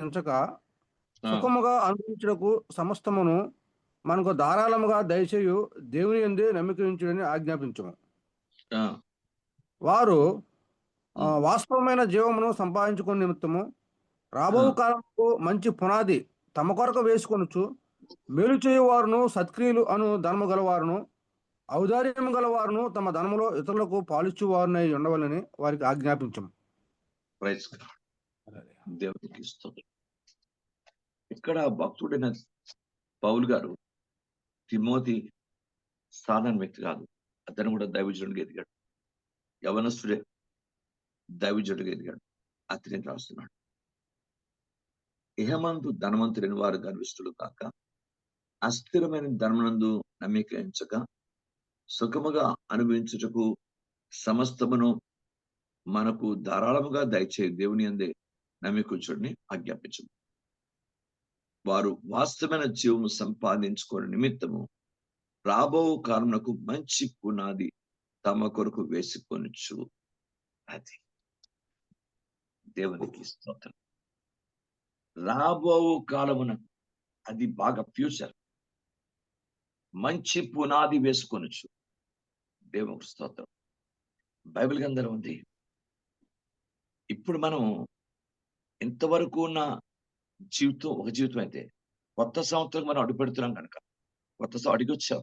ఎంచక సుఖముగా అనుభవించుటకు సమస్తమును మనకు ధారాళముగా దయచేయు దేవుని ఎందే నమ్మకించుడని ఆజ్ఞాపించము. ఆ, వారు వాస్తవమైన జీవమును సంపాదించుకునే నిమిత్తము రాబో. కాలంలో మంచి పునాది తమ కొరకు వేసుకొనొచ్చు మేలు చేయువారును సత్క్రియలు అను ధనము గలవారును ఔదార్యము గలవారును తమ ధనములో ఇతరులకు పాలిచ్చువారునై ఉండవలని వారికి ఆజ్ఞాపించము. దేవునికి స్తోత్రం. ఇక్కడ భక్తుడైన పౌలు గారు తిమోతి సాధారణ వ్యక్తి కాదు. అతను కూడా దైవజనుడిగా ఎదిగాడు. యవనస్తుడే దైవజనుడిగా ఎదిగాడు. అతని రాస్తున్నాడు. ఇహమందు ధనవంతులైన వారు గర్విష్ఠులు కాక అస్థిరమైన ధనమునందు నమీకరించక సుఖముగా అనుభవించుటకు సమస్తమును మనకు ధారాళముగా దయచే దేవుని అందే నమ్మికూర్చుడిని ఆజ్ఞాపించము. వారు వాస్తవమైన జీవము సంపాదించుకోని నిమిత్తము రాబో కారణకు మంచి పునాది తమ కొరకు వేసుకొనొచ్చు. అది దేవునికి స్తోత్రం. రాబో కాలమున అది బాగా ఫ్యూచర్. మంచి పునాది వేసుకొనొచ్చు. దేవునికి స్తోత్రం. బైబిల్ గ్రంథంలో ఉంది. ఇప్పుడు మనం ఇంతవరకు ఉన్న జీవితం ఒక జీవితం అయితే. కొత్త సంవత్సరం మనం అడుగుపెడుతున్నాం కనుక. కొత్త అడిగి వచ్చాం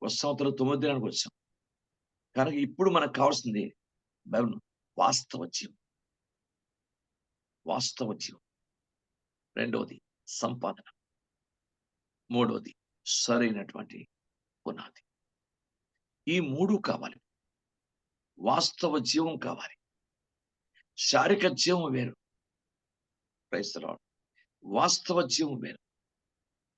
కొత్త సంవత్సరం తొమ్మిది దినానికి వచ్చాం. కనుక ఇప్పుడు మనకు కావాల్సింది బైబిల్ వాస్తవ జీవం. వాస్తవ జీవం. రెండవది సంపాదన. మూడవది సరైనటువంటి పునాది. ఈ మూడు కావాలి. వాస్తవ జీవం కావాలి. శారీరక జీవం వేరు. క్రైస్తరాడు వాస్తవ జీవం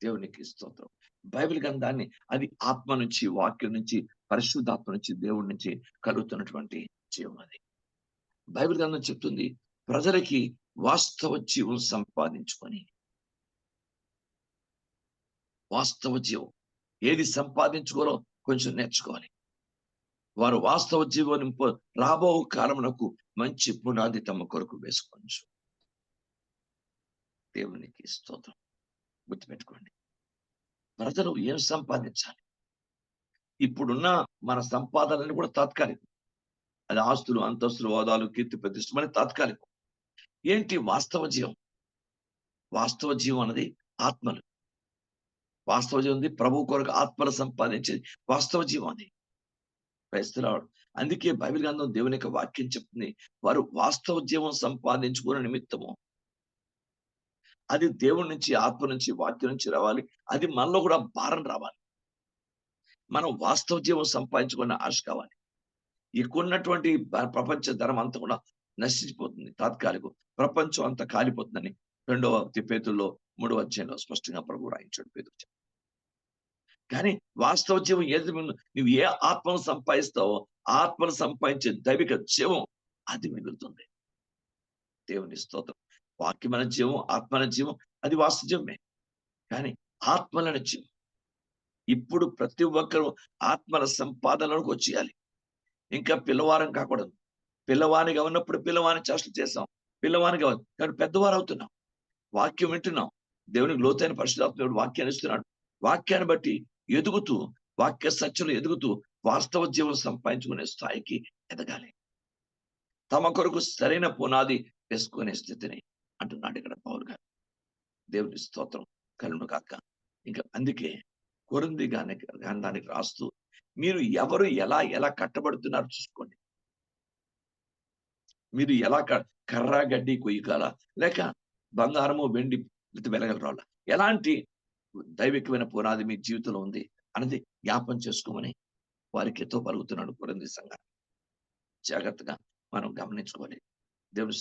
దేవునికి స్తోత్రం. బైబిల్ గ్రంథాన్ని అది ఆత్మ నుంచి వాక్యం నుంచి పరిశుద్ధాత్మ నుంచి దేవుడి నుంచి కలుగుతున్నటువంటి జీవం అది. బైబిల్ గ్రంథం చెప్తుంది ప్రజలకి వాస్తవ జీవం సంపాదించుకొని. వాస్తవ జీవం ఏది సంపాదించుకోరో కొంచెం నేర్చుకోవాలి. వారు వాస్తవ జీవనం రాబో కాలమునకు మంచి పునాది తమ కొరకు వేసుకోవచ్చు దేవునికి స్తోత్రం. గుర్తుపెట్టుకోండి. ప్రజలు ఏం సంపాదించాలి? ఇప్పుడున్న మన సంపాదనలు కూడా తాత్కాలికం. అది ఆస్తులు అంతస్తులు హోదాలు కీర్తి ప్రతిష్టమని తాత్కాలికం. ఏంటి వాస్తవ జీవం? వాస్తవ జీవం అనేది ఆత్మలు. వాస్తవ జీవం ఉంది ప్రభు కొరకు ఆత్మలు సంపాదించేది వాస్తవ జీవం అది. క్రైస్తలాడు అందుకే బైబిల్ గ్రంథం దేవుని యొక్క వాక్యం చెప్తుంది. వారు వాస్తవ జీవం సంపాదించుకునే నిమిత్తము అది దేవుడి నుంచి ఆత్మ నుంచి వాక్యం నుంచి రావాలి. అది మనలో కూడా భారం రావాలి. మనం వాస్తవ జీవం సంపాదించుకునే ఆశ కావాలి. ఎక్కువ ఉన్నటువంటి ప్రపంచ ధనం అంతా కూడా నశించిపోతుంది తాత్కాలికం. ప్రపంచం అంతా కాలిపోతుందని రెండవ పేతుల్లో మూడవ అధ్యాయంలో స్పష్టంగా ప్రభు రాయించాడు పేదలు కానీ వాస్తవ జీవం ఏది నువ్వు ఏ ఆత్మను సంపాదిస్తావో ఆత్మను సంపాదించే దైవిక జీవం అది మిగులుతుంది. దేవుని స్తోత్రం. వాక్యమైన జీవం ఆత్మన జీవం అది వాస్తవమే. కానీ ఆత్మలను జీవం ఇప్పుడు ప్రతి ఒక్కరూ ఆత్మల సంపాదనలోకి వచ్చేయాలి. ఇంకా పిల్లవారం కాకూడదు. పిల్లవానిగా ఉన్నప్పుడు పిల్లవాని చేష్టలు చేసాం పిల్లవానిగా కానీ పెద్దవారు అవుతున్నాం. వాక్యం వింటున్నాం. దేవునికి లోతైన పరిశుధాత్మ వాక్యాన్ని ఇస్తున్నాడు. వాక్యాన్ని బట్టి ఎదుగుతూ వాక్య సత్యలు ఎదుగుతూ వాస్తవ జీవం సంపాదించుకునే స్థాయికి ఎదగాలి. తమ కొరకు సరైన పునాది వేసుకునే స్థితిని అంటున్నాడు ఇక్కడ పౌరు గారు. దేవుని స్తోత్రం కలును కాక ఇంకా అందుకే కొరింది గాని గ్రంథానికి రాస్తూ మీరు ఎవరు ఎలా ఎలా కట్టబడుతున్నారు చూసుకోండి. మీరు ఎలా కర్ర గడ్డి కొయ్యకాల లేక బంగారము వెండి వెలగలరాళ్ళ ఎలాంటి దైవికమైన పునాది మీ జీవితంలో ఉంది అన్నది జ్ఞాపం చేసుకోమని వారికి ఎంతో పలుకుతున్నాడు కొరంది సంఘాన్ని జాగ్రత్తగా మనం గమనించుకోవాలి. దేవుని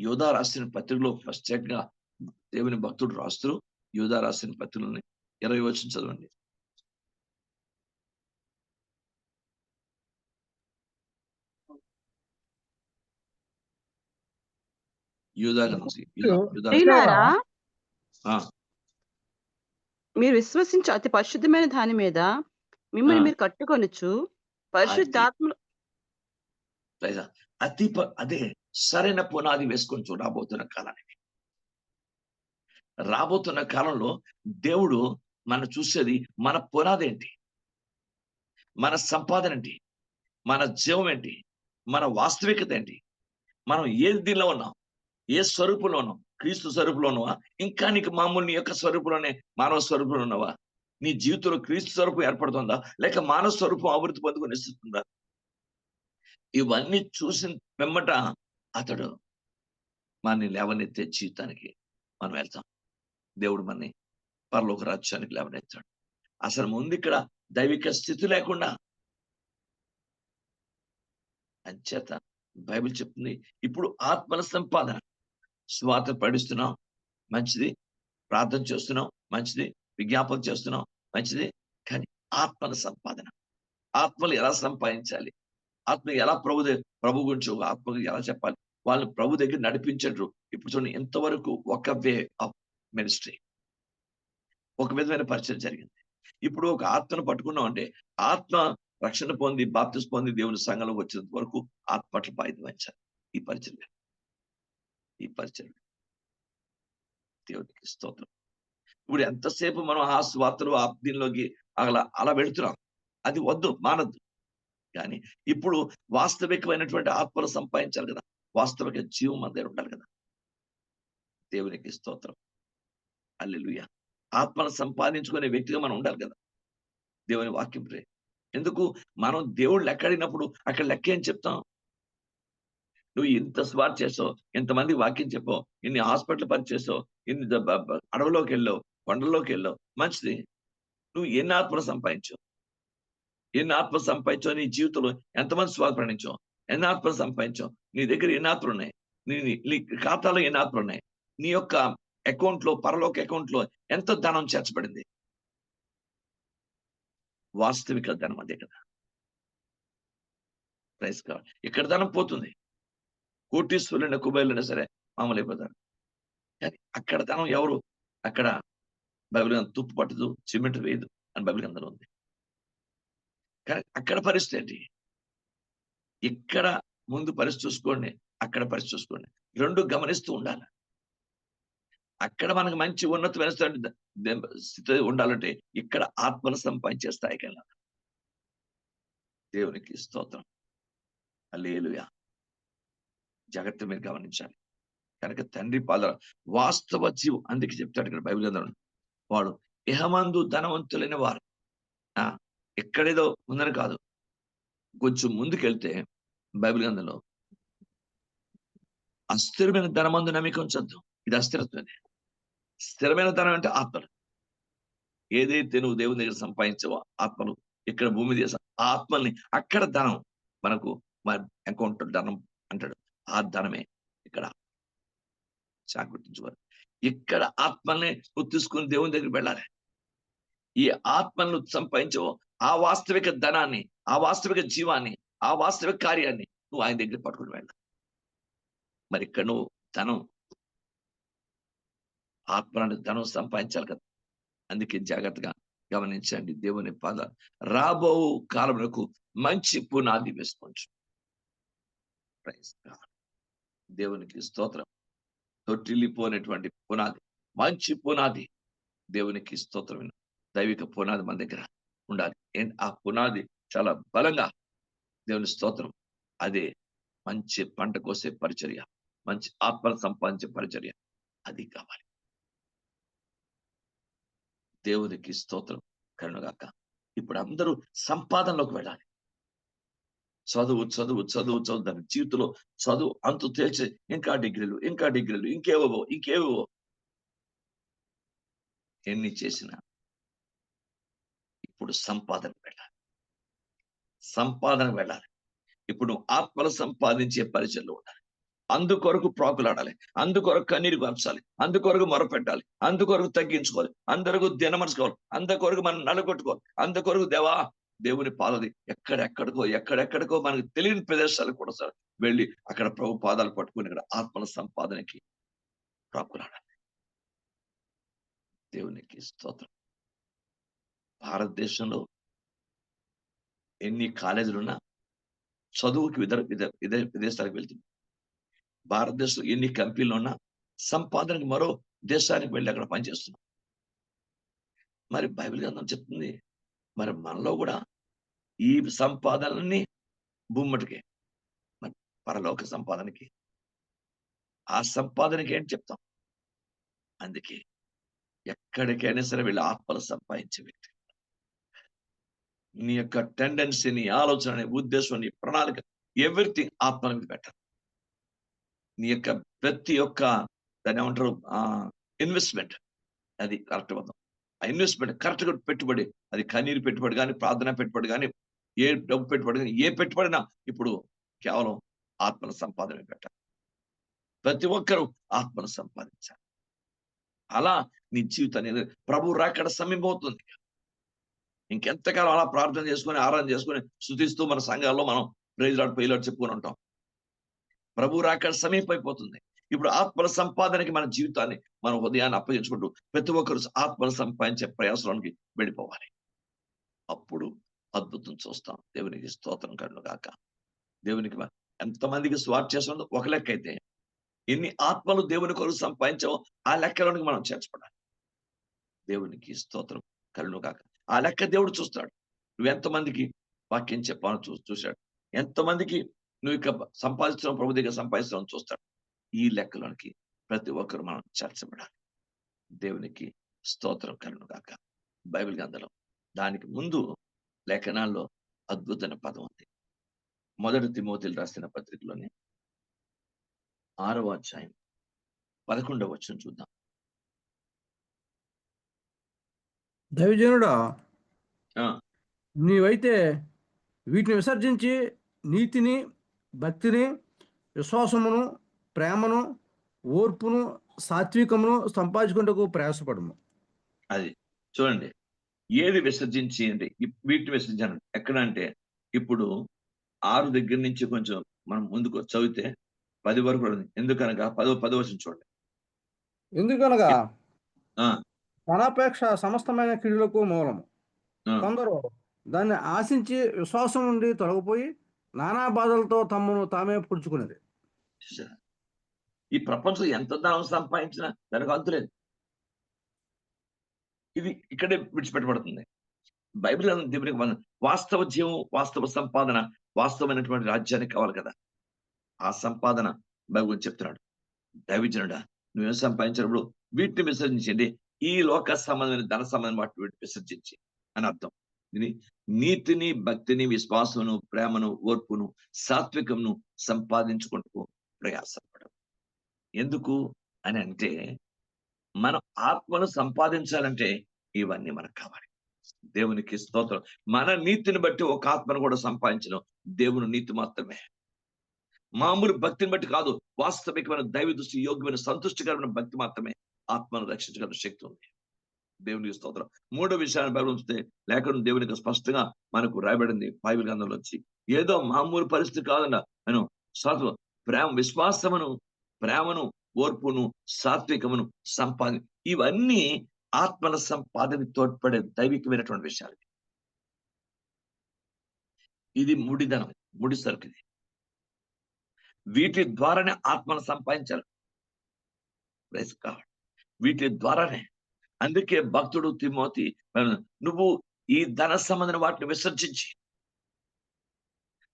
యోధా రాసిన పత్రికలో ప్రత్యేకంగా దేవుని భక్తుడు రాస్తూ యోధా రాసిన పత్రికలని ఇరవై వచ్చిన చదవండి. మీరు విశ్వసించే అతి పరిశుద్ధమైన దాని మీద మిమ్మల్ని. మీరు కట్టుకొనొచ్చు పరిశుద్ధాత్మ అతి అదే సరైన పునాది వేసుకొని చూడబోతున్న కాలానికి. రాబోతున్న కాలంలో దేవుడు మనం చూసేది మన పునాది ఏంటి? మన సంపాదన ఏంటి? మన జీవం ఏంటి? మన వాస్తవికత ఏంటి? మనం ఏ దీనిలో ఉన్నాం? ఏ స్వరూపంలో ఉన్నాం? క్రీస్తు స్వరూపంలో ఉన్నావా? ఇంకా నీకు మామూలు నీ యొక్క స్వరూపంలోనే మానవ స్వరూపంలో ఉన్నావా? నీ జీవితంలో క్రీస్తు స్వరూపం ఏర్పడుతుందా? లేక మానవ స్వరూపం అభివృద్ధి పొందుకొని ఇస్తుందా ఇవన్నీ చూసిన వెమ్మట అతడు మనని లేవనెత్తే జీవితానికి మనం వెళ్తాం. దేవుడు మనని పరలోక రాజ్యానికి లేవనెత్తాడు. అసలు ముందు ఇక్కడ దైవిక స్థితి లేకుండా అంచేత బైబిల్ చెప్తుంది ఇప్పుడు ఆత్మల సంపాదన. స్వాత పడిస్తున్నాం మంచిది. ప్రార్థన చేస్తున్నాం మంచిది. విజ్ఞాపన చేస్తున్నాం మంచిది. కానీ ఆత్మల సంపాదన. ఆత్మలు ఎలా సంపాదించాలి? ఆత్మ ఎలా ప్రభు ప్రభు గురించి ఆత్మ ఎలా చెప్పాలి? వాళ్ళు ప్రభు దగ్గర నడిపించరు ఇప్పుడు చూడండి ఎంతవరకు ఒక వే ఆఫ్ మినిస్ట్రీ. ఒక విధమైన పరిచయం జరిగింది. ఇప్పుడు ఒక ఆత్మను పట్టుకున్నాం అంటే ఆత్మ రక్షణ పొంది బాప్తిస్ పొంది దేవుని సంఘంలో వచ్చేంత వరకు ఆత్మ పట్ల బాధ్యత ఈ పరిచయం ఈ పరిచయం దేవునికి స్తోత్రం. ఇప్పుడు ఎంతసేపు మనం ఆ స్వార్థలు ఆ దీనిలోకి అలా అలా వెళుతున్నాం? అది వద్దు మానద్దు. కానీ ఇప్పుడు వాస్తవికమైనటువంటి ఆత్మలు సంపాదించాలి కదా. వాస్తవిక జీవం మన దగ్గర ఉండాలి కదా. దేవునికి స్తోత్రం. అల్లెలుయ ఆత్మను సంపాదించుకునే వ్యక్తిగా మనం ఉండాలి కదా. దేవుని వాక్యం ప్రే. ఎందుకు? మనం దేవుడు లెక్కడినప్పుడు అక్కడ లెక్క ఏం చెప్తాం? నువ్వు ఇంత స్వార్ చేసావు ఇంతమంది వాక్యం చెప్పావు ఇన్ని హాస్పిటల్ పని చేసావు ఇన్ని అడవిలోకి వెళ్ళావు కొండల్లోకి వెళ్ళావు మంచిది. నువ్వు ఎన్ని ఆత్మలు సంపాదించావు? ఎన్ని ఆత్మ సంపాదించావు నీ జీవితంలో? ఎంతమంది స్వాధీనించావు ఎన్ని ఆత్మలు సంపాదించావు? నీ దగ్గర ఎన్ని ఆత్మలు ఉన్నాయి నీ నీ- ఖాతాలో ఎన్ని ఆత్మలు ఉన్నాయి నీ యొక్క అకౌంట్లో పరలోక అకౌంట్లో ఎంత ధనం చేర్చబడింది? వాస్తవిక ధనం అదే కదా. ప్రైస్ కావాలి ఇక్కడ ధనం పోతుంది. కోటీశ్వరులైన కుబేరులైనా సరే మామూలు అయిపోతారు. కానీ అక్కడ ధనం ఎవరు? అక్కడ బైబిల్ తుప్పు పట్టదు సిమెంట్ వేయదు అని బైబిల్ గ్రంథంలో ఉంది. కానీ అక్కడ పరిస్థితి ఏంటి? ఇక్కడ ముందు పరిస్థితి చూసుకోండి అక్కడ పరిస్థితి చూసుకోండి. రెండు గమనిస్తూ ఉండాలి. అక్కడ మనకు మంచి ఉన్నతమైన స్థితి ఉండాలంటే ఇక్కడ ఆత్మను సంపాదించే స్థాయికి వెళ్ళాలి దేవునికి స్తోత్రం. అల్లేలుయా జాగ్రత్త మీరు గమనించాలి. కనుక తండ్రి పాద వాస్తవ జీవం అందుకే చెప్తాడు ఇక్కడ బైబిల్ గ్రంథంలో. వాడు ఇహమందు ధనవంతులైన వారు. ఎక్కడేదో ఉందని కాదు. కొంచెం ముందుకెళ్తే బైబిల్ గ్రంథంలో అస్థిరమైన ధనమందు నమ్మిక ఉంచొద్దు. ఇది అస్థిరత్వమే. స్థిరమైన ధనం అంటే ఆత్మలు. ఏదైతే నువ్వు దేవుని దగ్గర సంపాదించవో ఆత్మలు ఇక్కడ భూమి మీద ఆత్మల్ని అక్కడ ధనం మనకు మన అకౌంట్ ధనం అంటాడు. ఆ ధనమే ఇక్కడ జాగ్రత్తించుకోవాలి ఇక్కడ ఆత్మల్ని నువ్వు తీసుకుని దేవుని దగ్గరికి వెళ్ళాలి. ఈ ఆత్మను సంపాదించవో ఆ వాస్తవిక ధనాన్ని ఆ వాస్తవిక జీవాన్ని ఆ వాస్తవిక కార్యాన్ని నువ్వు ఆయన దగ్గర పట్టుకుని వెళ్ళ. మరి ఇక్కడ నువ్వు ధనం ఆత్మను ధనం సంపాదించాలి కదా. అందుకే జాగ్రత్తగా గమనించండి. దేవుని పద రాబో కాలములకు మంచి పునాది వేసుకోవచ్చు దేవునికి స్తోత్రం. తొట్టిల్లిపోయినటువంటి పునాది మంచి పునాది దేవునికి స్తోత్రం దైవిక పునాది మన దగ్గర. ఉండాలి. ఆ పునాది చాలా బలంగా దేవుని స్తోత్రం. అదే మంచి పంట కోసే పరిచర్య మంచి ఆత్మను సంపాదించే పరిచర్య అది కావాలి. దేవునికి స్తోత్రం కరుణగాక ఇప్పుడు అందరూ సంపాదనలోకి వెళ్ళాలి. చదువు చదువు చదువు చదువు. దాని జీవితంలో చదువు అంతు తేల్చి ఇంకా డిగ్రీలు ఇంకా డిగ్రీలు ఇంకేవో ఇంకేవో ఎన్ని చేసినా ఇప్పుడు సంపాదన వెళ్ళాలి. సంపాదన వెళ్ళాలి. ఇప్పుడు నువ్వు ఆత్మలు సంపాదించే పరిచయంలో ఉండాలి. అందుకొరకు ప్రాకులాడాలి. అందుకొరకు కన్నీరు పంచాలి అందుకొరకు మొరపెట్టాలి. అందుకొరకు తగ్గించుకోవాలి. అందరకు దినమర్చుకోవాలి అందుకొరకు మనం నలగొట్టుకోవాలి అందుకొరకు దేవా దేవుని పాదది ఎక్కడెక్కడికో ఎక్కడెక్కడికో మనకు తెలియని ప్రదేశాలు కూడా సార్ వెళ్ళి అక్కడ ప్రభు పాదాలు పట్టుకుని ఇక్కడ ఆత్మల సంపాదనకి ప్రాకులాడాలి. దేవునికి స్తోత్రం. భారతదేశంలో ఎన్ని కాలేజీలు ఉన్నా చదువుకి విద విదేశాలకు వెళ్తుంది. భారతదేశంలో ఎన్ని కంపెనీలు ఉన్నా సంపాదనకి మరో దేశానికి వెళ్ళి అక్కడ పనిచేస్తున్నాం. మరి బైబిల్ గ్రంథం చెప్తుంది మరి మనలో కూడా ఈ సంపాదనని భూమ్మటికి. మరి పరలోక సంపాదనకి ఆ సంపాదనకి ఏంటి చెప్తాం? అందుకే ఎక్కడికైనా సరే వీళ్ళు ఆత్మలు సంపాదించే వ్యక్తి. నీ యొక్క టెండెన్సీ నీ ఆలోచన నీ ఉద్దేశం నీ ప్రణాళిక ఎవ్రీథింగ్ ఆత్మ మీద పెట్టాలి. నీ యొక్క ప్రతి ఒక్క దాన్ని ఏమంటారు? ఇన్వెస్ట్మెంట్ అది కరెక్ట్ పదం. ఆ ఇన్వెస్ట్మెంట్ కరెక్ట్గా పెట్టుబడి అది కన్నీరు పెట్టుబడి కానీ ప్రార్థన పెట్టుబడి కానీ ఏ డబ్బు పెట్టుబడి కానీ ఏ పెట్టుబడినా ఇప్పుడు కేవలం ఆత్మల సంపాదన పెట్టాలి. ప్రతి ఒక్కరూ ఆత్మను సంపాదించాలి. అలా నీ జీవితాన్ని ప్రభు రాకడ సమీపవుతుంది ఇంకెంతకాలం అలా ప్రార్థన చేసుకొని ఆరాధన చేసుకొని శుతిస్తూ మన సంఘాల్లో మనం ప్రైజ్లాడు పైలాడ్ చెప్పుకొని ఉంటాం. ప్రభు రాక సమీపైపోతుంది. ఇప్పుడు ఆత్మల సంపాదనకి మన జీవితాన్ని మన ఉదయాన్ని అప్పగించుకుంటూ ప్రతి ఒక్కరు ఆత్మలు సంపాదించే ప్రయాసంలోనికి వెళ్ళిపోవాలి. అప్పుడు అద్భుతం చూస్తాం. దేవునికి స్తోత్రం కళ్ళు కాక దేవునికి ఎంతమందికి స్వార్థ చేస్తున్నది ఒక లెక్క అయితే ఎన్ని ఆత్మలు దేవుని కొరకు సంపాదించావో ఆ లెక్కలోనికి మనం చేర్చబడాలి దేవునికి స్తోత్రం కళ్ళు కాక ఆ లెక్క దేవుడు చూస్తాడు. నువ్వు ఎంతమందికి వాక్యం చెప్పాను చూ చూశాడు. ఎంతమందికి నువ్వు ఇక సంపాదిస్తున్నావు ప్రభు దగ్గర సంపాదిస్తున్నావు చూస్తాడు. ఈ లెక్కలోనికి ప్రతి ఒక్కరు మనం చేర్చబడాలి దేవునికి స్తోత్రం కలను కాక బైబిల్ గ్రంథంలో దానికి ముందు లేఖనాల్లో అద్భుతమైన పదం ఉంది. మొదటి తిమోతిలు రాసిన పత్రికలోని ఆరవ అధ్యాయం పదకొండవ వచ్చిన చూద్దాం. దైవజనుడా. నీవైతే వీటిని విసర్జించి నీతిని భక్తిని విశ్వాసమును ప్రేమను ఓర్పును సాత్వికమును సంపాదించుకుంటకు ప్రయాసపడము. అది. చూడండి ఏది విసర్జించి అంటే ఇప్- వీటిని విసర్జన ఎక్కడ అంటే ఇప్పుడు ఆరు దగ్గర నుంచి కొంచెం మనం ముందుకు చదివితే పది వరకు. ఎందుకనగా? పదో పదో వచ్చిన చూడండి. ఎందుకనగా? ఆ. ధనాపేక్ష సమస్తమైన కీడులకు మూలము. కొందరు దాన్ని ఆశించి విశ్వాసం నుండి తొలగిపోయి నానా బాధలతో తమను తామే పుడుచుకునేది? ఈ ప్రపంచంలో ఎంత ధనం సంపాదించినా దానికి అంతులేదు ఇది ఇక్కడే విడిచిపెట్టబడుతుంది బైబిల్ దేవునికి మన వాస్తవ జీవం వాస్తవ సంపాదన వాస్తవమైనటువంటి రాజ్యానికి కావాలి కదా ఆ సంపాదన బైబిల్ చెప్తున్నాడు దైవజనుడా నువ్వేం సంపాదించినప్పుడు వీటిని విసర్జించండి ఈ లోక సంబంధమైన ధన సంబంధం వాటిని విసర్జించి అని అర్థం. ఇది నీతిని భక్తిని విశ్వాసమును ప్రేమను ఓర్పును సాత్వికమును సంపాదించుకుంటూ ప్రయాసపడడం ఎందుకు అని అంటే మనం ఆత్మను సంపాదించాలంటే ఇవన్నీ మనకు కావాలి. దేవునికి స్తోత్రం. మన నీతిని బట్టి ఒక ఆత్మను కూడా సంపాదించడం దేవుని నీతి మాత్రమే. మామూలు భక్తిని బట్టి కాదు వాస్తవికమైన దైవ దృష్టి యోగ్యమైన సంతుష్టికరమైన భక్తి మాత్రమే. ఆత్మను రక్షించగల శక్తి ఉంది. దేవునికి స్తోత్రం. మూడో విషయాన్ని బైబిల్ ఉంచితే దేవునికి స్పష్టంగా మనకు రాయబడింది బైబిల్ గ్రంథంలో వచ్చి ఏదో మామూలు పరిస్థితి కాదన్న నేను సాత్వ ప్రేమ విశ్వాసమును ప్రేమను ఓర్పును సాత్వికమును సంపాదన ఇవన్నీ ఆత్మల సంపాదన తోడ్పడే దైవికమైనటువంటి విషయాలు ఇది ముడిదనం ముడి సరుకు ఇది. వీటి ద్వారానే ఆత్మను సంపాదించాలి. Praise వీటి ద్వారానే. అందుకే భక్తుడు తిమోతి నువ్వు ఈ ధన సంబంధం వాటిని విసర్జించి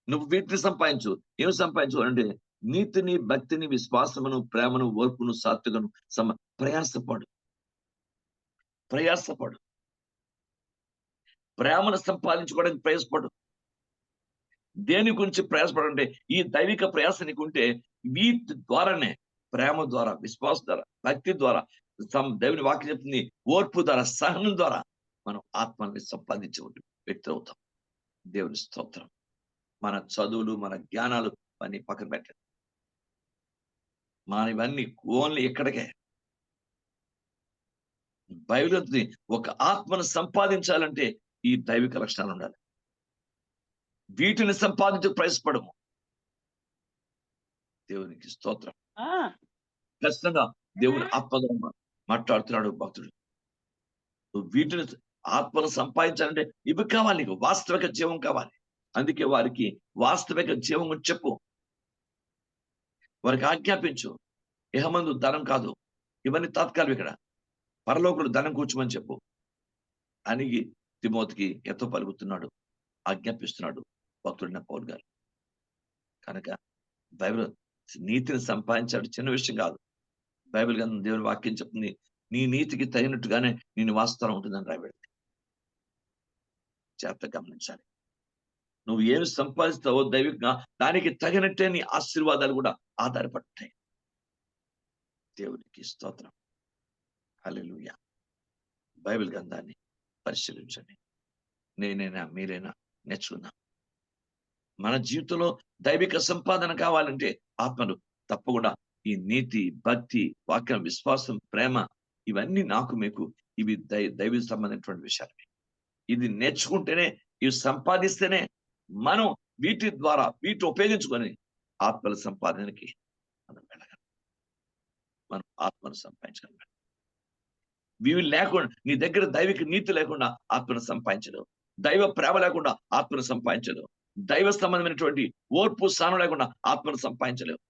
నువ్వు వీటిని సంపాదించు. ఏం సంపాదించు అంటే నీతిని భక్తిని విశ్వాసమును ప్రేమను ఓర్పును సాత్వికను సమ ప్రయాసపడు. ప్రయాసపడు. ప్రేమను సంపాదించుకోవడానికి ప్రయాసపడు. దేని గురించి ప్రయాసపడంటే ఈ దైవిక ప్రయాస నీకుంటే వీటి ద్వారానే ప్రేమ ద్వారా విశ్వాసం ద్వారా భక్తి ద్వారా దేవుని వాక్యం చెప్తుంది ఓర్పు ద్వారా సహనం ద్వారా మనం ఆత్మని సంపాదించే వ్యక్తులు అవుతాం. దేవుని స్తోత్రం. మన చదువులు మన జ్ఞానాలు అన్ని పక్కన పెట్టండి. మన ఇవన్నీ ఓన్లీ ఎక్కడికే బైబిల్ ఒక ఆత్మను సంపాదించాలంటే ఈ దైవిక లక్షణాలు ఉండాలి. వీటిని సంపాదించే ప్రయాసపడము. దేవునికి స్తోత్రం. ఖచ్చితంగా దేవుని ఆత్మగా మాట్లాడుతున్నాడు భక్తుడు. వీటిని ఆత్మను సంపాదించాలంటే ఇవి కావాలి నీకు వాస్తవిక జీవం కావాలి. అందుకే వారికి వాస్తవిక జీవం చెప్పు. వారికి ఆజ్ఞాపించు. ఇహమందు ధనం కాదు. ఇవన్నీ తాత్కాలం ఇక్కడ. పరలోకుడు ధనం కూర్చోమని చెప్పు. అని తిమోతికి ఎంతో పలుకుతున్నాడు. ఆజ్ఞాపిస్తున్నాడు భక్తుడిన పౌరు గారు. కనుక బైబిల్ నీతిని సంపాదించాడు చిన్న విషయం కాదు. బైబిల్ గ్రంథం దేవుని వాక్యం చెప్తుంది. నీ నీతికి తగినట్టుగానే నీ నివాసస్థలం ఉంటుందని రాయబడింది. జాగ్రత్త గమనించాలి. నువ్వు ఏమి సంపాదిస్తావో దైవికంగా దానికి తగినట్టే నీ ఆశీర్వాదాలు కూడా ఆధారపడతాయి. దేవునికి స్తోత్రం. హల్లెలూయా. బైబిల్ గ్రంథాన్ని పరిశీలించండి. నేనైనా మీరైనా నేర్చుకుందాం. మన జీవితంలో దైవిక సంపాదన కావాలంటే ఆత్మలు తప్పకుండా ఈ నీతి భక్తి వాక్యం విశ్వాసం ప్రేమ ఇవన్నీ నాకు మీకు ఇవి దై దైవ సంబంధించినటువంటి విషయాలు ఇది నేర్చుకుంటేనే ఇవి సంపాదిస్తేనే మనం వీటి ద్వారా వీటి ఉపయోగించుకొని ఆత్మల సంపాదనకి మనం వెళ్ళగలం. మనం ఆత్మను సంపాదించగలం. ఇవి లేకుండా నీ దగ్గర దైవిక నీతి లేకుండా ఆత్మను సంపాదించడం దైవ ప్రేమ లేకుండా ఆత్మను సంపాదించదు. దైవ సంబంధమైనటువంటి ఓర్పు స్థానం లేకుండా ఆత్మను సంపాదించలేవు.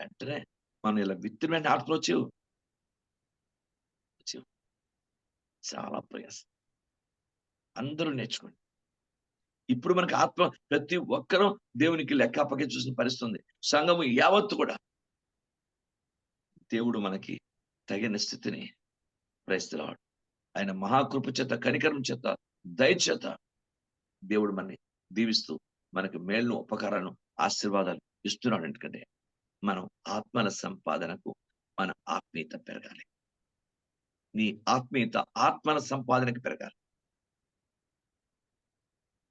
వెంటనే మనం ఇలా విత్తనమైన ఆత్మలు వచ్చేవు చాలా ప్రయాసం. అందరూ నేర్చుకోండి. ఇప్పుడు మనకి ఆత్మ ప్రతి ఒక్కరూ దేవునికి లెక్క అప్పకి చూసిన పరిస్థితుంది సంఘము యావత్తు కూడా దేవుడు మనకి తగిన స్థితిని ప్రయత్నిస్తున్నాడు ఆయన మహాకృప చేత కనికరం చేత దయచేత దేవుడు మనని దీవిస్తూ మనకి మేలును ఉపకారాలను ఆశీర్వాదాలు ఇస్తున్నాడు. ఎందుకంటే మనం ఆత్మల సంపాదనకు మన ఆత్మీయత పెరగాలి. నీ ఆత్మీయత ఆత్మల సంపాదనకు పెరగాలి.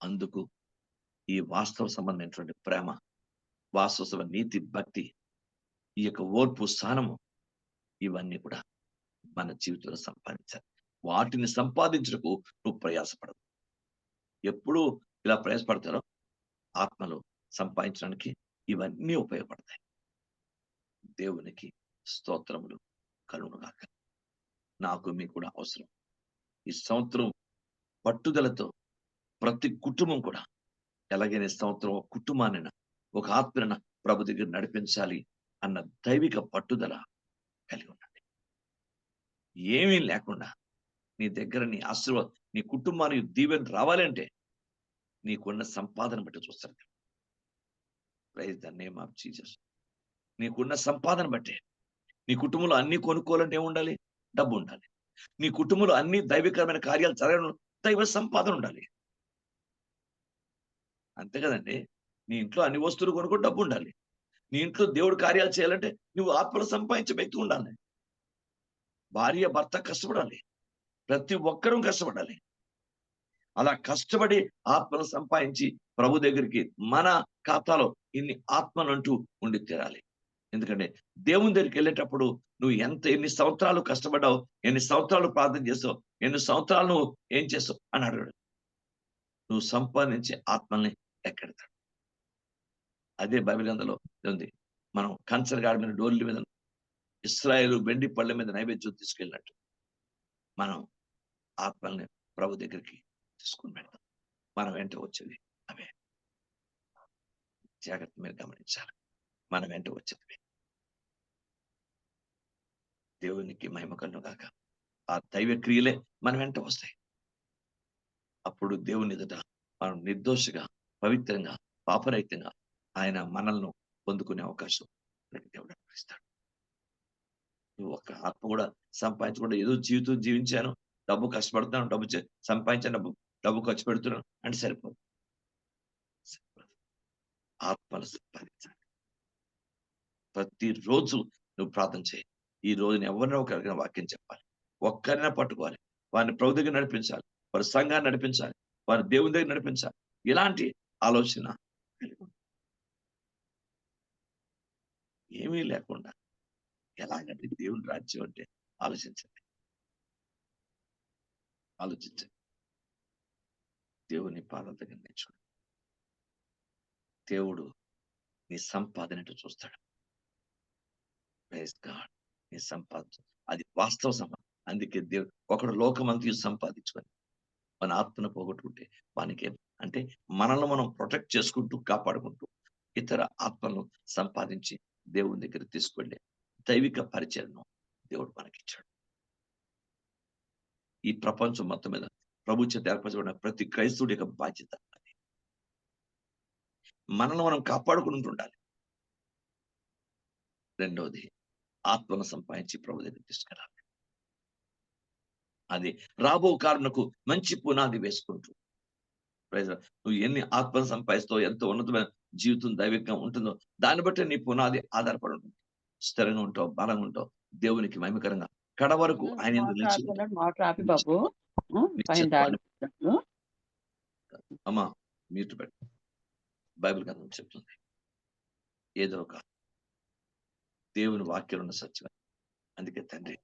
అందుకు ఈ వాస్తవ సంబంధించినటువంటి ప్రేమ వాస్తవ నీతి భక్తి ఈ యొక్క ఓర్పు స్థానము ఇవన్నీ కూడా మన జీవితంలో సంపాదించాలి. వాటిని సంపాదించడకు నువ్వు ప్రయాసపడవు ఎప్పుడు ఇలా ప్రయాసపడతారో ఆత్మలు సంపాదించడానికి ఇవన్నీ ఉపయోగపడతాయి. దేవునికి స్తోత్రములు కలుగునుగాక. నాకు మీకు కూడా అవసరం. ఈ సంవత్సరం పట్టుదలతో ప్రతి కుటుంబం కూడా ఎలాగైనా సంవత్సరం ఒక కుటుంబాన్ని ఒక ఆత్మన ప్రభు దగ్గర నడిపించాలి అన్న దైవిక పట్టుదల కలిగి ఉండండి. ఏమీ లేకుండా నీ దగ్గర నీ ఆశీర్వాద నీ కుటుంబానికి దీవెన రావాలంటే నీకున్న సంపాదన బట్టి చూస్తారు. Praise the name of Jesus నీకున్న సంపాదన బట్టే. నీ కుటుంబంలో అన్ని కొనుక్కోవాలంటే ఏముండాలి? డబ్బు ఉండాలి. నీ కుటుంబంలో అన్ని దైవికరమైన కార్యాలు జరగడం దైవ సంపాదన ఉండాలి. అంతే కదండి. నీ ఇంట్లో అన్ని వస్తువులు కొనుక్కో డబ్బు ఉండాలి. నీ ఇంట్లో దేవుడు కార్యాలు చేయాలంటే నువ్వు ఆత్మలు సంపాదించే వ్యక్తి ఉండాలి. భార్య భర్త కష్టపడాలి. ప్రతి ఒక్కరూ కష్టపడాలి. అలా కష్టపడి ఆత్మను సంపాదించి ప్రభు దగ్గరికి మన ఖాతాలో ఇన్ని ఆత్మలు అంటూ ఉండి తీరాలి. ఎందుకంటే దేవుని దగ్గరికి వెళ్ళేటప్పుడు నువ్వు ఎంత ఎన్ని సంవత్సరాలు కష్టపడ్డావు ఎన్ని సంవత్సరాలు ప్రార్థన చేసావు ఎన్ని సంవత్సరాలు నువ్వు ఏం చేసావు అని అడగాడు. నువ్వు సంపాదించే ఆత్మల్ని ఎక్కడతాడు అదే బైబిల్ ఉంది. మనం కంచరగాడి మీద డోర్ల మీద ఇస్రాయేల్ వెండి పళ్ళ మీద నైవేద్యం తీసుకెళ్ళినట్టు మనం ఆత్మల్ని ప్రభు దగ్గరికి తీసుకుని పెడతాం మనం వెంట వచ్చేది అవే. జాగ్రత్త మీరు గమనించాలి. మనం వెంట వచ్చేది దేవునికి మహిమ గాక. ఆ దైవ క్రియలే మన వెంట వస్తాయి. అప్పుడు దేవుని ఎదుట మనం నిర్దోషిగా పవిత్రంగా పాపరహితంగా ఆయన మనల్ని పొందుకునే అవకాశం దేవుడు అనుగ్రహిస్తాడు. నువ్వు ఒక ఆత్మ కూడా సంపాదించకుండా ఏదో జీవితం జీవించాను డబ్బు కష్టపడుతున్నాను డబ్బు చే- సంపాదించాను డబ్బు డబ్బు ఖర్చు పెడుతున్నాను అంటే సరిపోదు. సరిపోదు. ఆత్మలు సంపాదించాలి. ప్రతిరోజు నువ్వు ప్రార్థన చేయి. ఈ రోజున ఎవరినో ఒకరికైనా వాక్యం చెప్పాలి. ఒక్కరినైనా పట్టుకోవాలి. వారిని ప్రభు దగ్గర నడిపించాలి. వారి సంఘాన్ని నడిపించాలి. వారి దేవుని దగ్గర నడిపించాలి. ఇలాంటి ఆలోచన ఏమీ లేకుండా ఎలాగంటే దేవుని రాజ్యం అంటే ఆలోచించండి. ఆలోచించండి. దేవుని పాదాల దగ్గర నేర్చుకోండి దేవుడు నీ సంపాదనట్టు చూస్తాడు. ప్రైజ్ గాడ్ నీ అది వాస్తవ సంపాదన అందుకే దేవుడు ఒకడు లోకమంతి సంపాదించుకొని మన ఆత్మను పోగొట్టుకుంటే వానికి అంటే మనల్ని మనం ప్రొటెక్ట్ చేసుకుంటూ కాపాడుకుంటూ ఇతర ఆత్మలను సంపాదించి దేవుని దగ్గర తీసుకెళ్ళే దైవిక పరిచయను దేవుడు మనకిచ్చాడు. ఈ ప్రపంచం మొత్తం మీద ప్రభు చేత ఏర్పరచబడిన ప్రతి క్రైస్తవుడి యొక్క బాధ్యత అది. మనల్ని మనం కాపాడుకుంటూ ఉండాలి. రెండవది ఆత్మను సంపాదించి ప్రభు దగ్గర తీసుకురాలి అది రాబో కారణకు మంచి పునాది వేసుకుంటూ. నువ్వు ఎన్ని ఆత్మను సంపాదిస్తావు ఎంత ఉన్నతమైన జీవితం దైవికంగా ఉంటుందో దాన్ని బట్టి నీ పునాది ఆధారపడి ఉంటుంది. స్థిరంగా ఉంటావు బలంగా ఉంటావు దేవునికి మహిమకరంగా. కడ వరకు ఆయన. అమ్మా మీరు పెట్ట. బైబిల్ గ్రంథం చెప్తుంది. ఏదో ఒక దేవుని వాక్యం ఉన్న సత్యం. అందుకే తండ్రి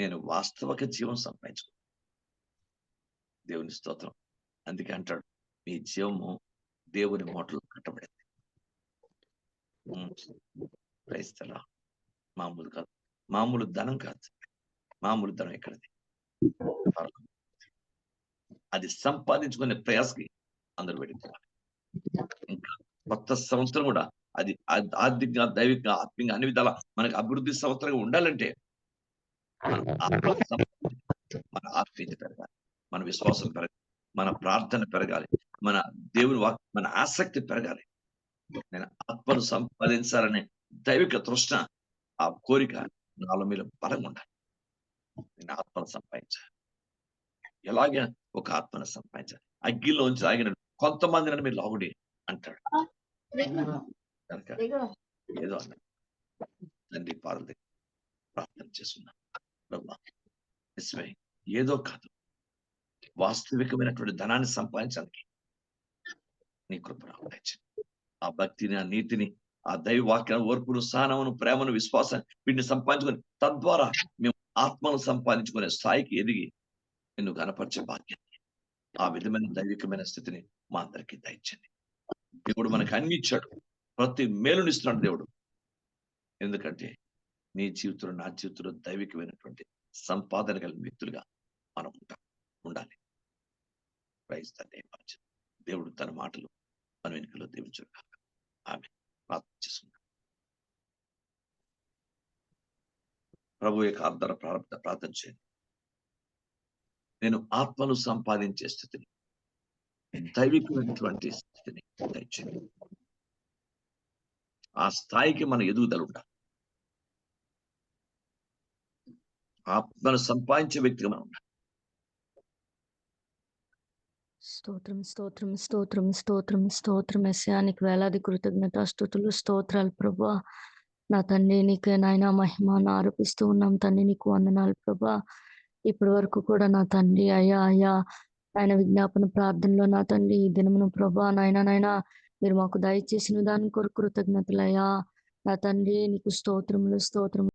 నేను వాస్తవక జీవం సంపాదించుకో దేవుని స్తోత్రం. అందుకే అంటాడు మీ జీవము దేవుని మోటలు కట్టబడింది. ఉమ్, మామూలు కాదు. మామూలు ధనం కాదు. మామూలు ధనం ఎక్కడది? అది సంపాదించుకునే ప్రయాసకి అందరూ వెళ్ళిపోవాలి. ఇంకా కొత్త సంవత్సరం కూడా అది ఆర్థికంగా దైవికంగా ఆత్మీయంగా అన్ని విధాల మనకి అభివృద్ధి సంవత్సరంగా ఉండాలంటే. మన ఆత్మీయత పెరగాలి. మన విశ్వాసం పెరగాలి. మన ప్రార్థన పెరగాలి. మన దేవుని వాక్ మన ఆసక్తి పెరగాలి. నేను ఆత్మను సంపాదించాలనే దైవిక తృష్ణ ఆ కోరిక నాలో మీద బలంగా ఉండాలి. నేను ఆత్మను సంపాదించాలి. ఎలాగే ఒక ఆత్మను సంపాదించాలి. అగ్గిలోంచి ఆగిన కొంతమంది నన్ను మీరు లాగుడి అంటాడు. కనుక ఏదో అన్నాడు తండ్రి పాదల దగ్గర ప్రార్థన చేస్తున్నా. నిజమే ఏదో కాదు. వాస్తవికమైనటువంటి ధనాన్ని సంపాదించడానికి నీ కృప. ఆ భక్తిని ఆ నీతిని ఆ దైవ వాక్య ఓర్పును సహనమును ప్రేమను విశ్వాసం వీటిని సంపాదించుకొని తద్వారా మేము ఆత్మను సంపాదించుకునే స్థాయికి ఎదిగి నిన్ను గనపరిచే భాగ్యం ఆ విధమైన దైవికమైన స్థితిని మా అందరికీ దయచండి దేవుడు మనకు అన్ని ఇచ్చాడు ప్రతి మేలునిస్తున్నాడు దేవుడు. ఎందుకంటే నీ జీవితంలో నా జీవితంలో దైవికమైనటువంటి సంపాదన కలిగిన వ్యక్తులుగా మనం ఉంటాం ఉండాలి. ప్రైజ్ దేవుడు తన మాటలు మన వెనుకలో దీవించును కాక ఆమె ప్రార్థన చేసుకుందాం. ప్రభు యొక్క అర్థన ప్రారంభ ప్రార్థన చేయండి. నేను ఆత్మను సంపాదించే స్థితిని దైవికమైనటువంటి స్థితిని దయచేయండి. ఆ స్థాయికి మన ఎదుగుదల ఉండాలి. ఆత్మను సంపాదించే వ్యక్తిగా మనం ఉండాలి. స్తోత్రం స్తోత్రం స్తోత్రం స్తోత్రం స్తోత్రం. ఎస్యానికి వేలాది కృతజ్ఞత స్థుతులు స్తోత్రాలు ప్రభా. నా తండ్రి నీకే నాయన మహిమను ఆరోపిస్తూ ఉన్నాం తండ్రి నీకు వందనాలు ప్రభా. ఇప్పటి వరకు కూడా నా తండ్రి అయ్యా అయ్యా. ఆయన విజ్ఞాపన ప్రార్థనలో నా తండ్రి ఈ దినమును ప్రభా నాయన నాయన. మీరు మాకు దయచేసిన దాని కొరకు కృతజ్ఞతలయ్యా. నా తండ్రి నీకు స్తోత్రములు స్తోత్రములు.